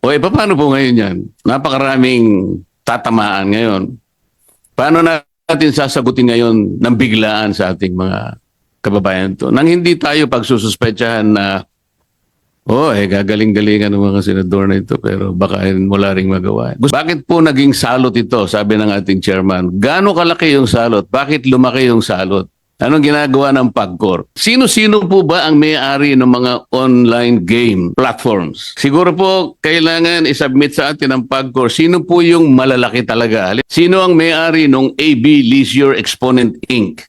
O eh, paano po ngayon yan? Napakaraming tatamaan ngayon. Paano natin sasagutin ngayon ng biglaan sa ating mga kababayan to? Nang hindi tayo pagsususpetsahan na Oh, eh, gagaling-galingan ng mga senador na ito pero baka wala ring magawa. Bakit po naging salot ito, sabi ng ating chairman? Gaano kalaki yung salot? Bakit lumaki yung salot? Anong ginagawa ng PAGCOR? Sino-sino po ba ang may-ari ng mga online game platforms? Siguro po kailangan isubmit sa atin ng PAGCOR sino po yung malalaki talaga. Sino ang may-ari ng AB Leisure Exponent Inc.?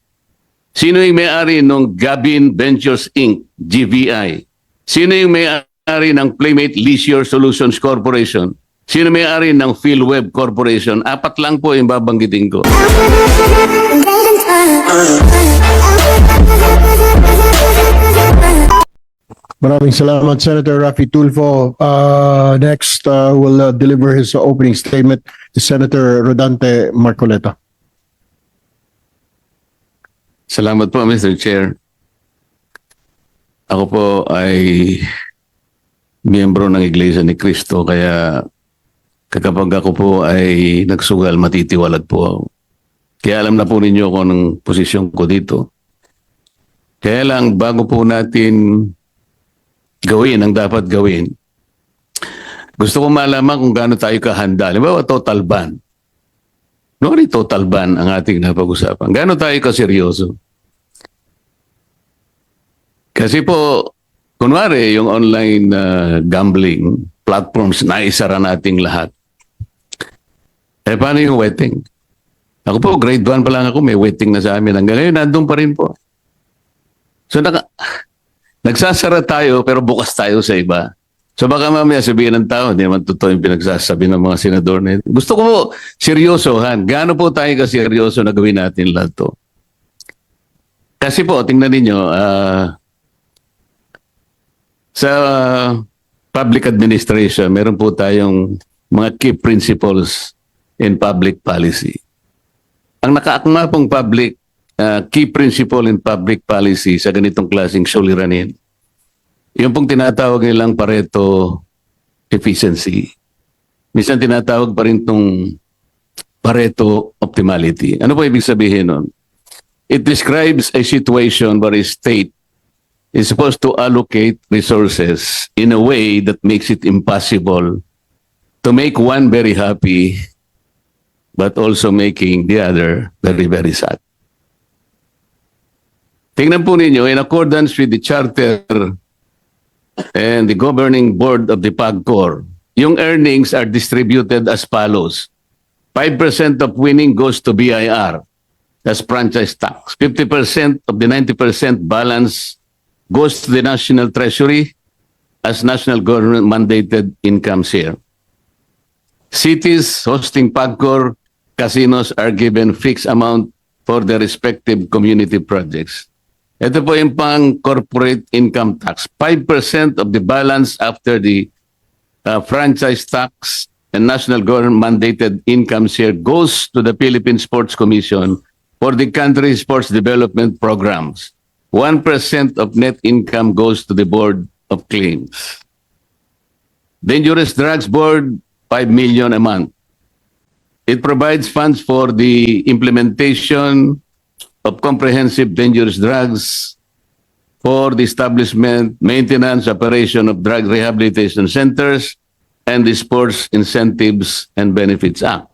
Sino yung may-ari ng Gabin Ventures Inc., GVI? Sino yung may-ari ng Playmate Leisure Solutions Corporation? Sino may-ari ng PhilWeb Corporation? Apat lang po yung babanggitin ko. Maraming salamat, Senator Rafi Tulfo. Uh, next, uh, will uh, deliver his opening statement to Senator Rodante Marcoleta. Salamat po, Mr. Chair. Ako po ay miyembro ng Iglesia ni Cristo, kaya kakapag ako po ay nagsugal, matitiwalag po ako. Kaya alam na po ninyo kung anong posisyon ko dito. Kaya lang, bago po natin gawin ang dapat gawin, gusto ko malaman kung gaano tayo kahanda. Halimbawa, total ban. No, rin total ban ang ating napag-usapan. Gaano tayo kaseryoso? Kasi po, kunwari, yung online uh, gambling platforms, naisara nating lahat. Eh, paano yung wetting? Ako po, grade 1 pa lang ako, may wetting na sa amin. Hanggang ngayon, nandun pa rin po. So, naka, nagsasara tayo, pero bukas tayo sa iba. So baka mamaya sabihin ng tao, hindi naman totoo yung pinagsasabi ng mga senador na ito. Gusto ko po, seryosohan. Gaano po tayo kaseryoso na gawin natin lahat to? Kasi po, tingnan ninyo, ah, sa public administration, meron po tayong mga key principles in public policy. Ang nakaakma pong public ah, key principle in public policy sa ganitong klaseng suliranin, yung pong tinatawag nilang Pareto efficiency. Minsan tinatawag pa rin itong Pareto optimality. Ano po ibig sabihin nun? It describes a situation where a state is supposed to allocate resources in a way that makes it impossible to make one very happy but also making the other very, very sad. Tingnan po ninyo, in accordance with the charter and the governing board of the PAGCOR, yung earnings are distributed as follows. 5% of winning goes to BIR, that's franchise tax. 50% of the 90% balance goes to the National Treasury as national government mandated income share. Cities hosting PAGCOR casinos are given fixed amount for their respective community projects. Ito po yung pang corporate income tax. 5% of the balance after the uh, franchise tax and national government mandated income share goes to the Philippine Sports Commission for the country's sports development programs. 1% of net income goes to the Board of Claims. Dangerous Drugs Board, 5 million a month. It provides funds for the implementation of comprehensive dangerous drugs for the establishment, maintenance, operation of drug rehabilitation centers, and the Sports Incentives and Benefits Act.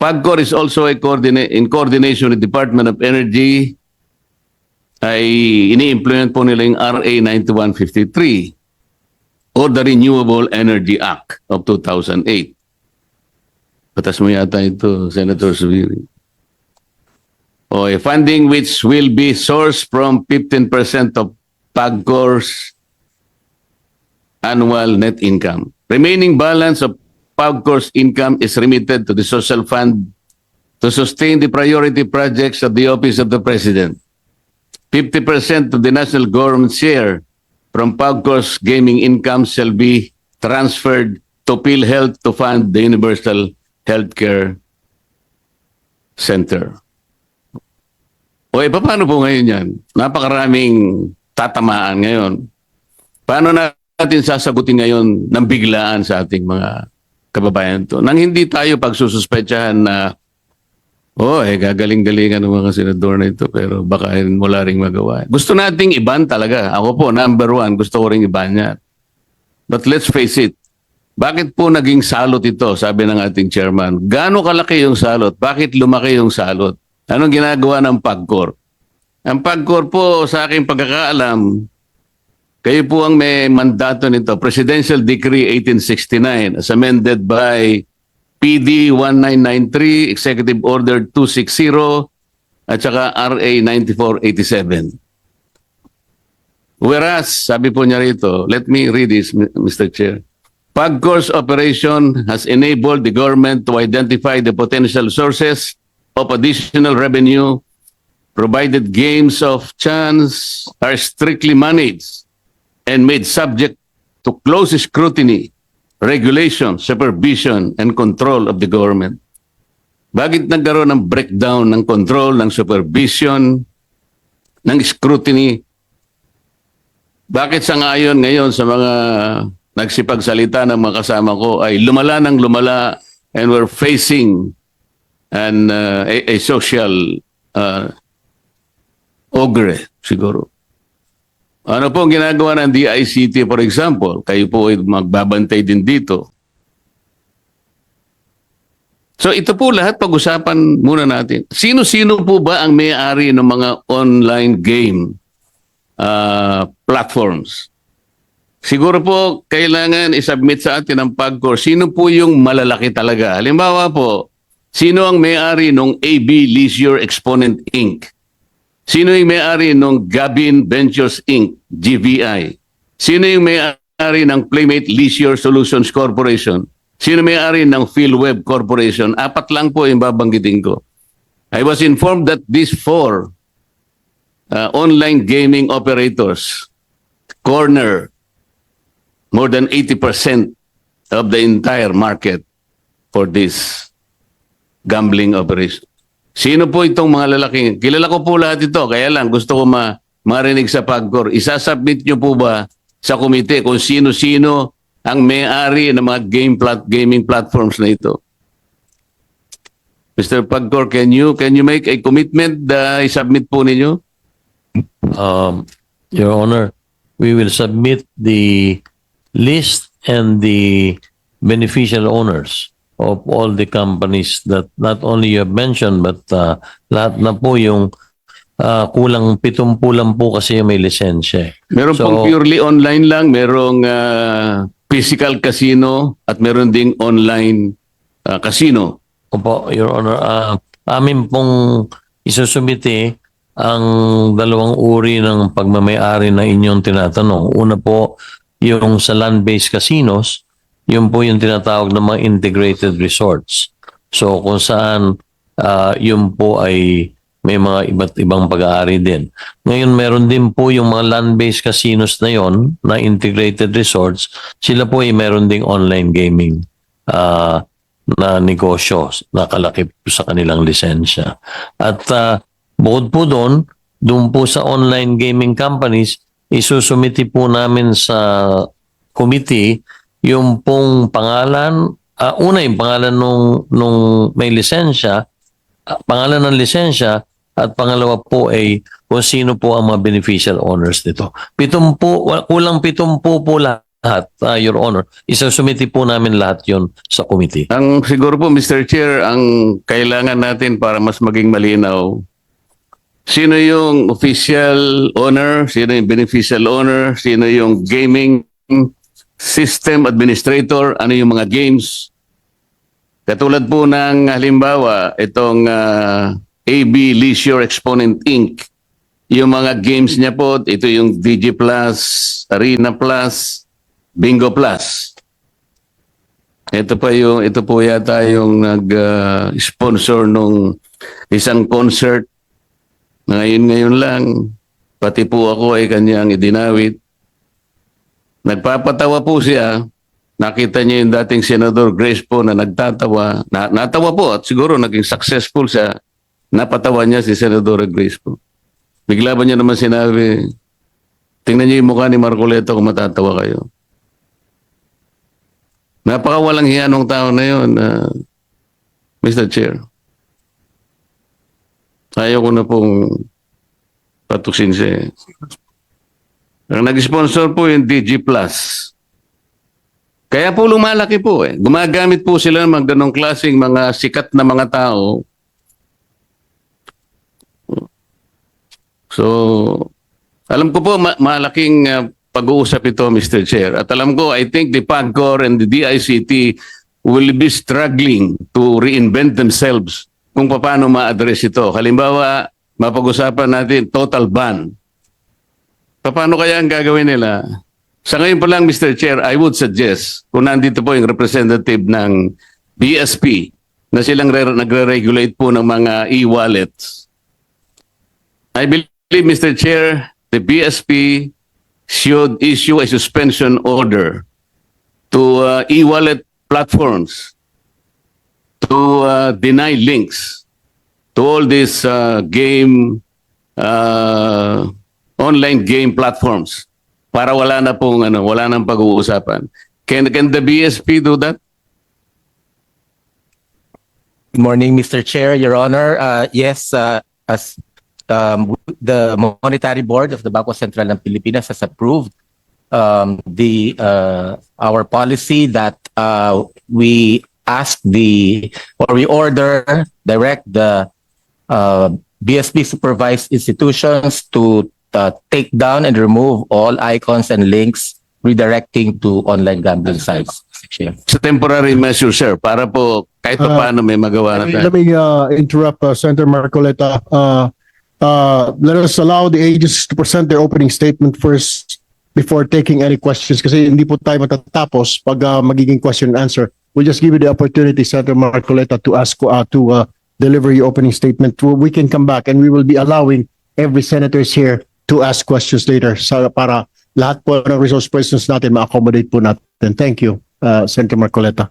PAGCOR is also a coordina- in coordination with Department of Energy ay ini-implement po nila yung RA 9153 or the Renewable Energy Act of 2008. Patas mo yata ito, Senator Subiri. O a funding which will be sourced from 15% of PAGCOR's annual net income. Remaining balance of PAGCOR's income is remitted to the social fund to sustain the priority projects of the Office of the President. 50% of the national government share from PAGCOR's gaming income shall be transferred to PhilHealth to fund the Universal Healthcare Center. O eh, paano po ngayon yan? Napakaraming tatamaan ngayon. Paano natin sasagutin ngayon ng biglaan sa ating mga kababayan to. Nang hindi tayo pagsususpetsahan na Oh, eh, gagaling-galingan ng mga senador na ito, pero baka rin wala ring magawa. Gusto nating iban talaga. Ako po, number one, gusto ko ring iban yan. But let's face it, bakit po naging salot ito, sabi ng ating chairman? Gaano kalaki yung salot? Bakit lumaki yung salot? Anong ginagawa ng PAGCOR? Ang PAGCOR po, sa aking pagkakaalam, kayo po ang may mandato nito, Presidential Decree 1869 as amended by PD 1993, Executive Order 260, at saka RA 9487. Whereas, sabi po niya rito, let me read this, Mr. Chair. PAGCOR's operation has enabled the government to identify the potential sources of additional revenue provided games of chance are strictly managed and made subject to close scrutiny, regulation, supervision, and control of the government. Bakit nagkaroon ng breakdown ng control, ng supervision, ng scrutiny? Bakit sa ngayon ngayon sa mga nagsipagsalita ng mga kasama ko ay lumala ng lumala and we're facing an, uh, a, a social uh, ogre siguro. Ano po ang ginagawa ng DICT for example? Kayo po ay magbabantay din dito. So ito po lahat pag-usapan muna natin. Sino-sino po ba ang may-ari ng mga online game uh, platforms? Siguro po kailangan isubmit sa atin ang PAGCOR. Sino po yung malalaki talaga? Halimbawa po, sino ang may-ari ng AB Leisure Exponent Inc.? Sino yung may-ari ng Gabin Ventures Inc., GVI? Sino yung may-ari ng Playmate Leisure Solutions Corporation? Sino may-ari ng PhilWeb Corporation? Apat lang po yung babanggitin ko. I was informed that these four uh, online gaming operators corner more than 80% of the entire market for this gambling operation. Sino po itong mga lalaking? Kilala ko po lahat ito, kaya lang gusto ko ma marinig sa PAGCOR. Isasubmit nyo po ba sa komite kung sino-sino ang may-ari ng mga game plat gaming platforms na ito? Mr. PAGCOR, can you can you make a commitment na isubmit po ninyo? Um, Your Honor, we will submit the list and the beneficial owners of all the companies that not only you have mentioned but uh, lahat na po yung uh, kulang pitumpu lang po kasi yung may lisensya. Meron So- pong purely online lang, merong ah, physical casino at meron ding online ah, casino. Opo, Your Honor, ah, amin pong isusumite ang dalawang uri ng pagmamayari na inyong tinatanong. Una po, yung sa land-based casinos, yun po yung tinatawag ng mga integrated resorts. So kung saan ah, yun po ay may mga iba't ibang pag-aari din. Ngayon meron din po yung mga land-based casinos na yon na integrated resorts, sila po ay meron ding online gaming. Ah, na negosyo nakalaki po sa kanilang lisensya. At uh, bukod po doon, doon po sa online gaming companies, isusumiti po namin sa committee yung pong pangalan, ah, una yung pangalan nung, nung may lisensya, ah, pangalan ng lisensya, at pangalawa po ay kung sino po ang mga beneficial owners nito. Pitumpu, wa- kulang pitumpu po lahat, ah, Your Honor. Isusumiti po namin lahat yon sa committee. Ang siguro po Mr. Chair, ang kailangan natin para mas maging malinaw, sino yung official owner, sino yung beneficial owner, sino yung gaming system administrator, ano yung mga games. Katulad po ng halimbawa, itong ah, AB Leisure Exponent Inc. Yung mga games niya po, ito yung DG Plus, Arena Plus, Bingo Plus. Ito pa yung ito po yata yung nag-sponsor nung isang concert. Ngayon ngayon lang pati po ako ay kanyang idinawit. Nagpapatawa po siya. Nakita niya yung dating Senador Grace po na nagtatawa. Na, natawa po at siguro naging successful siya. Napatawa niya si Senador Grace po. Bigla ba niya naman sinabi, tingnan niyo yung mukha ni Marcoleta kung matatawa kayo. Napakawalang hiya nung tao na yun, ah, Mr. Chair. Ayaw ko na pong patuksin siya. Ang nag-sponsor po yung DG Plus. Kaya po lumalaki po eh. Gumagamit po sila ng mga ganong klaseng mga sikat na mga tao. So, alam ko po ma- malaking uh, pag-uusap ito, Mr. Chair. At alam ko, I think the PAGCOR and the DICT will be struggling to reinvent themselves kung paano ma-address ito. Halimbawa, mapag-usapan natin total ban. Paano kaya ang gagawin nila? Sa ngayon pa lang, Mr. Chair, I would suggest, kung nandito po yung representative ng BSP, na silang re- nagre-regulate po ng mga e-wallets. I believe, Mr. Chair, the BSP should issue a suspension order to uh, e-wallet platforms to uh, deny links to all these uh, game uh, online game platforms para wala na pong ano wala nang pag-uusapan can can the BSP do that Good morning, Mr. Chair, Your Honor. Uh, yes, uh, as um, the Monetary Board of the Bangko Sentral ng Pilipinas has approved um, the uh, our policy that uh, we ask the or we order direct the uh, BSP supervised institutions to uh, take down and remove all icons and links redirecting to online gambling sites. Chair. sa temporary measure sir para po kahit pa Uh, paano may magawa na Let me- tayo Let me uh, interrupt uh, Senator Marcoleta. Uh, uh, let us allow the agencies to present their opening statement first before taking any questions kasi hindi po tayo matatapos pag uh, magiging question and answer. We'll just give you the opportunity, Senator Marcoleta, to ask uh, to uh, deliver your opening statement. We can come back and we will be allowing every senators here to ask questions later sa para lahat po ng resource persons natin ma-accommodate po natin. Thank you, uh, Senator Marcoleta.